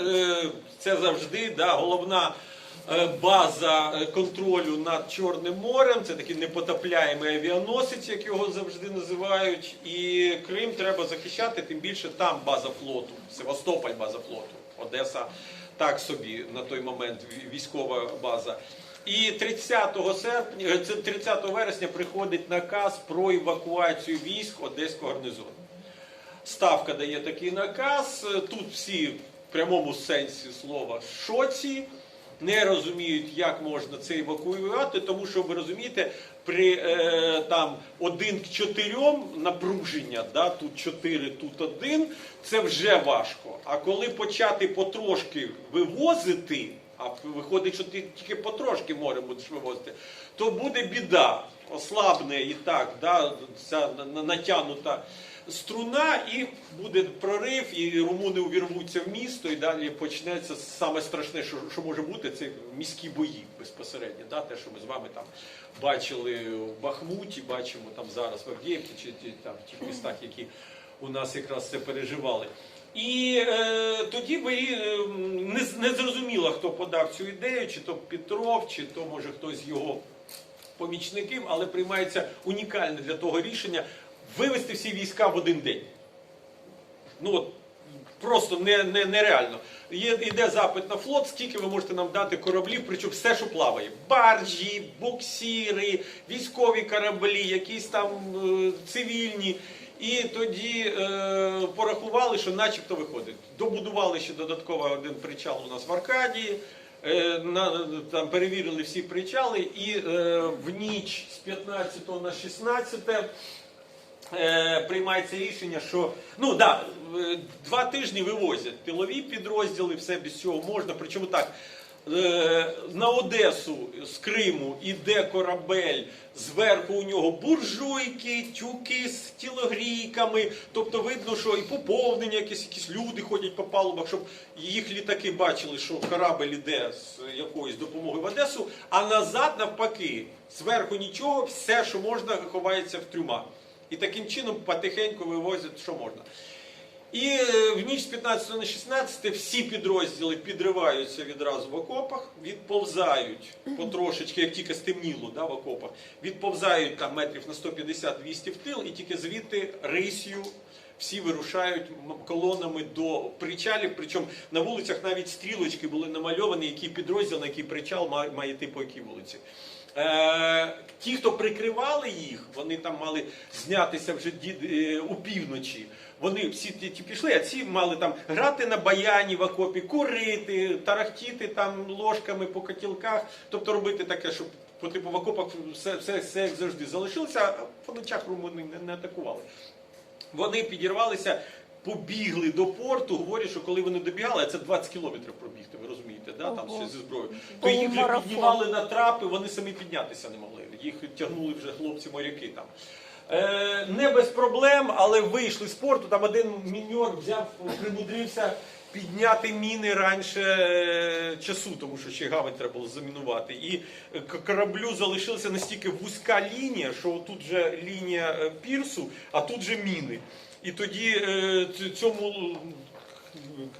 Е, Це завжди да, головна е, база е, контролю над Чорним морем. Це такий непотопляємий авіаносець, як його завжди називають. І Крим треба захищати, тим більше там база флоту, Севастополь база флоту, Одеса так собі на той момент військова база. І 30 серпня, е, це 30 вересня приходить наказ про евакуацію військ Одеського гарнизону. Ставка дає такий наказ. Тут всі прямому сенсі слова шоці, не розуміють, як можна це евакуювати, тому що ви розумієте, при е, там один к чотирьом напруження, да, тут чотири, тут один, це вже важко. А коли почати потрошки вивозити, а виходить, що ти тільки потрошки море будеш вивозити, то буде біда. Ослабне і так, да, ця на- на- натягнута струна, і буде прорив, і румуни увірвуться в місто, і далі почнеться саме страшне, що, що може бути, це міські бої безпосередньо. Да, те, що ми з вами там бачили в Бахмуті, бачимо там зараз в Авдіївці, чи, чи там в тих містах, які у нас якраз це переживали. І е, тоді ви е, не, не зрозуміло, хто подав цю ідею, чи то Петров, чи то може хтось його помічників, але приймається унікальне для того рішення вивести всі війська в один день. Ну от просто не, не, нереально. Є, йде запит на флот, скільки ви можете нам дати кораблів, причому все, що плаває. Баржі, буксіри, військові кораблі, якісь там е, цивільні. І тоді е, порахували, що начебто виходить. Добудували ще додатково один причал у нас в Аркадії. Е, на, там перевірили всі причали, і е, в ніч з 15 на 16 е, приймається рішення, що ну да, е, два тижні вивозять тилові підрозділи, все без цього можна. Причому так. е, На Одесу з Криму іде корабель, зверху у нього буржуйки, тюки з тілогрійками. Тобто видно, що і поповнення, якісь, якісь люди ходять по палубах, щоб їх літаки бачили, що корабель іде з якоюсь допомогою в Одесу, а назад навпаки, зверху нічого, все, що можна, ховається в трюмах. І таким чином потихеньку вивозять, що можна. І е, в ніч з 15 на 16 всі підрозділи підриваються відразу в окопах, відповзають потрошечки, як тільки стемніло да, в окопах, відповзають там метрів на 150-200 в тил, і тільки звідти рисью всі вирушають колонами до причалів. Причому на вулицях навіть стрілочки були намальовані, який підрозділ, на який причал має йти по якій вулиці. Е, ті, хто прикривали їх, вони там мали знятися вже е, у півночі. Вони всі ті, ті пішли, а ці мали там грати на баяні в окопі, курити, тарахтіти там ложками по котілках, тобто робити таке, щоб по типу в окопах все, все, все як завжди залишилося, а по ночах румуни не, не атакували. Вони підірвалися, побігли до порту, говорять, що коли вони добігали, а це 20 кілометрів пробігти, ви розумієте, да? там ще зі зброєю. То їх вже піднімали на трапи, вони самі піднятися не могли. Їх тягнули вже хлопці-моряки там. Е, не без проблем, але вийшли з порту. Там один міньор взяв, примудрився підняти міни раніше е, часу, тому що ще гавань треба було замінувати. І кораблю залишилася настільки вузька лінія, що тут же лінія е, пірсу, а тут же міни. І тоді е, цьому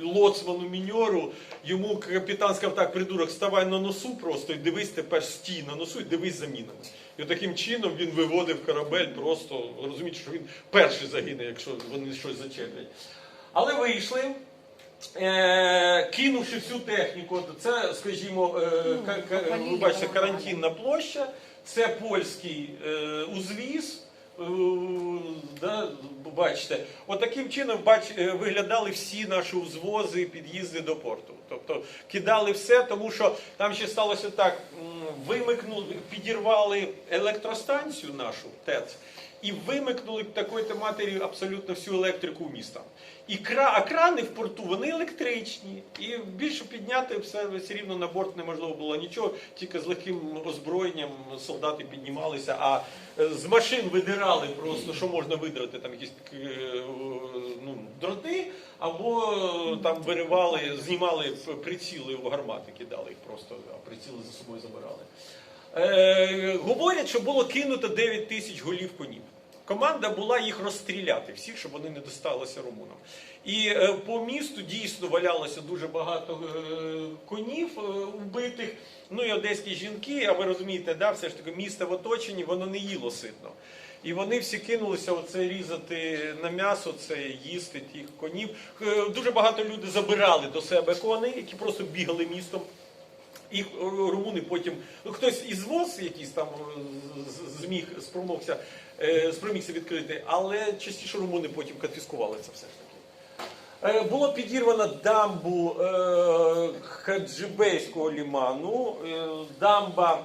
лоцману міньору, йому капітан сказав, так, придурок, ставай на носу просто і дивись тепер стій на носу і дивись за мінами. І таким чином він виводив корабель, просто розумієте, що він перший загине, якщо вони щось зачеплять. Але вийшли. Е, кинувши всю техніку, це, скажімо, е, ка- ви бачите, карантинна площа, це польський узвіз. Е, Да, бачите, от таким чином бач, е, виглядали всі наші узвози, під'їзди до порту. Тобто кидали все, тому що там ще сталося так: вимикнули, підірвали електростанцію нашу ТЕЦ і вимикнули такої матері абсолютно всю електрику міста. І кра, а крани в порту вони електричні. І більше підняти все, все рівно на борт неможливо було нічого, тільки з легким озброєнням солдати піднімалися, а е, з машин видирали просто, що можна видрати, там якісь е, ну, дроти, або е, там виривали, знімали приціли в гармати, кидали їх просто, а приціли за собою забирали. Е, говорять, що було кинуто 9 тисяч голів конів. команда була їх розстріляти всіх, щоб вони не досталися румунам. І е, по місту дійсно валялося дуже багато е, конів е, вбитих. Ну і одеські жінки, а ви розумієте, да, все ж таки місто в оточенні, воно не їло ситно. І вони всі кинулися оце різати на м'ясо, це їсти тих конів. Дуже багато людей забирали до себе коней, які просто бігали містом. І румуни потім, ну хтось із ВОЗ якийсь там е, зміг спромогся, е, спромігся відкрити, але частіше румуни потім конфіскували це все ж таки. Е, Було підірвано дамбу е, Хаджибейського ліману. Е, дамба,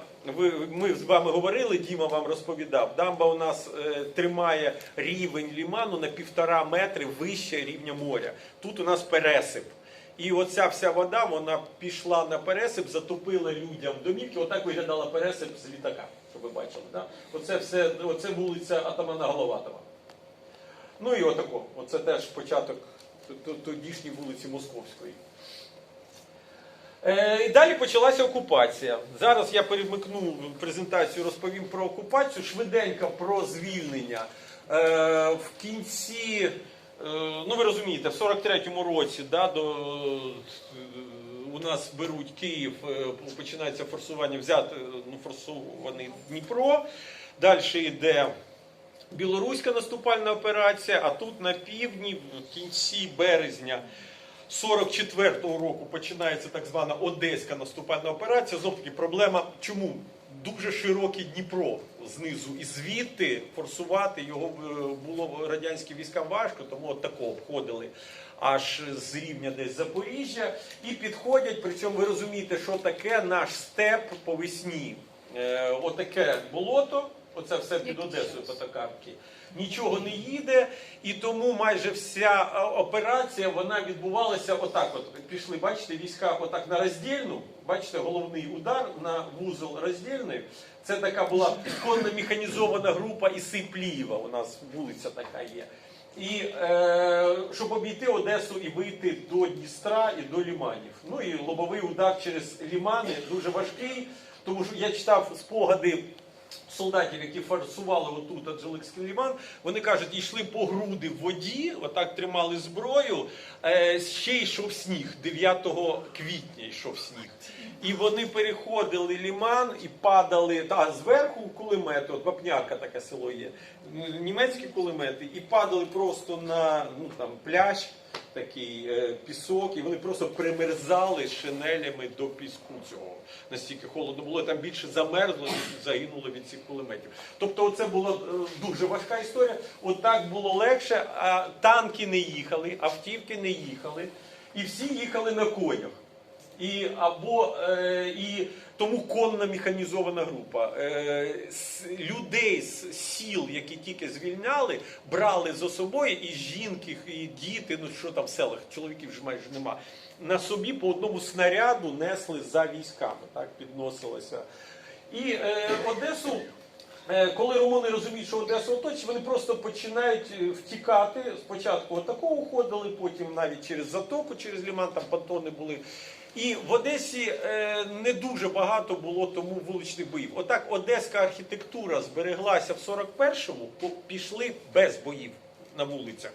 ми з вами говорили, Діма вам розповідав. Дамба у нас е, тримає рівень ліману на півтора метри вище рівня моря. Тут у нас пересип. І оця вся вода вона пішла на пересип, затопила людям домівки. Отак виглядала пересип з літака, щоб ви бачили. Да? Оце все, оце вулиця Атамана Головатова. Ну і отако. Оце теж початок тодішньої вулиці Московської. Е, і далі почалася окупація. Зараз я перемикну презентацію, розповім про окупацію, швиденько про звільнення. Е, в кінці, ну ви розумієте, в 43-му році да, до, е, у нас беруть Київ, е, починається форсування, взяти ну, форсований Дніпро. Далі йде білоруська наступальна операція, а тут на півдні, в кінці березня 44-го року починається так звана Одеська наступальна операція. Знов таки проблема, чому дуже широкий Дніпро знизу, і звідти форсувати його е, було радянським військам важко, тому от тако обходили аж з рівня десь Запоріжжя і підходять. Причому ви розумієте, що таке наш степ по весні. Е, отаке болото. Оце все під Одесою по Токарки. Нічого не їде, і тому майже вся е, операція вона відбувалася отак. От пішли, бачите, війська отак на роздільну. Бачите, головний удар на вузол роздільний. Це така була конно механізована група Іси Плієва. У нас вулиця така є. І е, щоб обійти Одесу і вийти до Дністра і до Ліманів. Ну і лобовий удар через Лімани дуже важкий, тому що я читав спогади солдатів, які форсували отут Аджеликський ліман, вони кажуть, йшли по груди в воді, отак тримали зброю. Е, ще йшов сніг. 9 квітня йшов сніг. І вони переходили ліман і падали та зверху кулемети, от Вапнярка таке село є. Німецькі кулемети, і падали просто на ну там пляж, такий е, пісок, і вони просто примерзали шинелями до піску цього. Настільки холодно було, там більше замерзло, ніж загинуло від цих кулеметів. Тобто, це була е, дуже важка історія. Отак було легше, а танки не їхали, автівки не їхали, і всі їхали на конях. І або е, і тому конна механізована група е, людей з сіл, які тільки звільняли, брали за собою і жінки, і діти, ну що там в селах, чоловіків ж майже нема. На собі по одному снаряду несли за військами, так підносилося. І е, Одесу Е, Коли румуни розуміють, що Одесу оточить, вони просто починають е, втікати. Спочатку отако уходили, потім навіть через затоку, через ліман, там понтони були. І в Одесі е, не дуже багато було тому вуличних боїв. Отак одеська архітектура збереглася в 41-му, по- пішли без боїв на вулицях.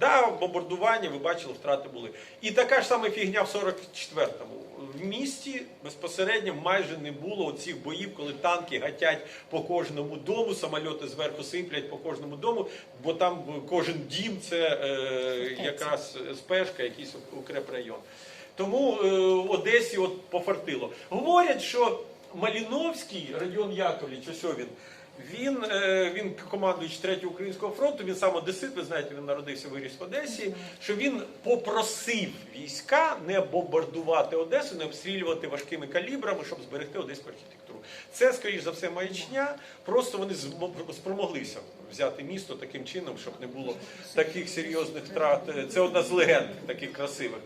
Да, бомбардування, ви бачили, втрати були. І така ж сама фігня в 44-му. В місті безпосередньо майже не було цих боїв, коли танки гатять по кожному дому, самольоти зверху сиплять по кожному дому, бо там кожен дім це е, якраз спешка, якийсь укрепрайон. Тому е, Одесі от пофартило. Говорять, що Маліновський Радіон Яковлевич, ось він. Він, е, він командуючий третього українського фронту, він сам одесит, ви знаєте, він народився виріс в Одесі. Що він попросив війська не бомбардувати Одесу, не обстрілювати важкими калібрами, щоб зберегти одеську архітектуру. Це, скоріш за все, маячня. Просто вони спромоглися взяти місто таким чином, щоб не було таких серйозних втрат. Це одна з легенд таких красивих.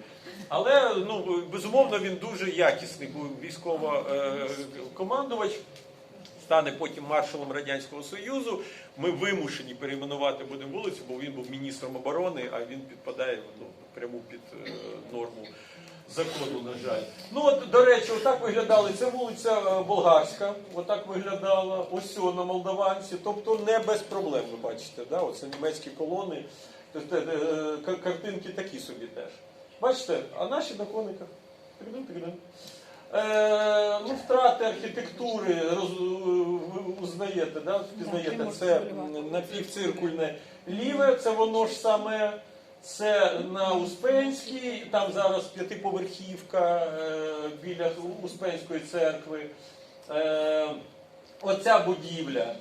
Але ну безумовно він дуже якісний був військово-командувач. Стане потім маршалом Радянського Союзу. Ми вимушені перейменувати будемо вулицю, бо він був міністром оборони, а він підпадає ну, прямо під е, норму закону, на жаль. Ну от, до речі, отак виглядали. Це вулиця е, Болгарська, отак виглядала, ось на Молдаванці. Тобто не без проблем, ви бачите, да? Оце німецькі колони. Тобто, е, картинки такі собі теж. Бачите, а наші на кониках. Е, ну, втрати архітектури роз, ви узнаєте, да? впізнаєте, це напівциркульне ліве, це воно ж саме. Це на Успенській, там зараз п'ятиповерхівка е, біля Успенської церкви. Е, оця будівля,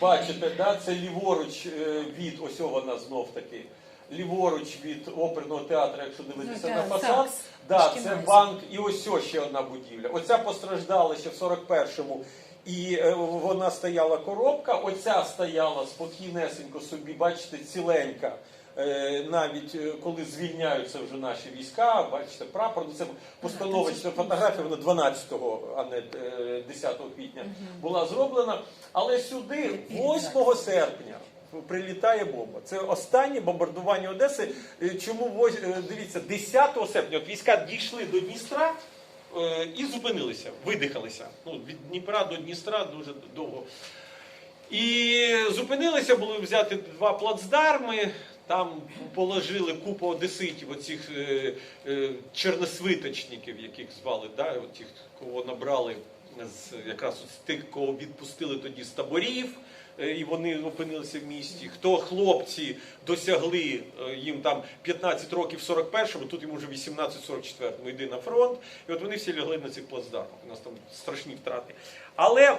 бачите, да, це ліворуч е, від, ось вона знов таки, ліворуч від оперного театру, якщо дивитися Ну, на фасад. ЗАГС, Да, це банк і ось ось ще одна будівля. Оця постраждала ще в 41-му. І е, вона стояла коробка, оця стояла спокійнесенько собі, бачите, ціленька. Е, навіть е, коли звільняються вже наші війська, бачите, прапор, ну, це постановочна фотографія, вона 12-го, а не е, 10 квітня була зроблена. Але сюди, 8 серпня, прилітає бомба. Це останнє бомбардування Одеси. Е, Чому е, дивіться, 10 серпня от війська дійшли до Дністра е, і зупинилися, видихалися. Ну, від Дніпра до Дністра дуже довго. І зупинилися, були взяти два плацдарми. Там положили купу одеситів, оцих е, е, чорносвиточників, яких звали, да, тих, кого набрали з якраз з тих, кого відпустили тоді з таборів, і вони опинилися в місті. Хто хлопці досягли е, їм там 15 років 41-му, тут йому вже 18-44-му йди на фронт. І от вони всі лягли на цих плацдармах. У нас там страшні втрати. Але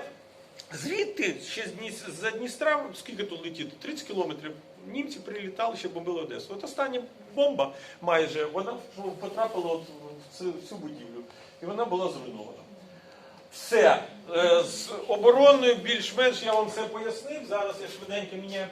Звідти ще з Дністра, скільки тут летіти? 30 кілометрів. Німці прилітали, ще бомбили Одесу. От остання бомба майже вона потрапила от в цю будівлю. І вона була зруйнована. Все. Е, З обороною більш-менш я вам все пояснив. Зараз я швиденько міняю.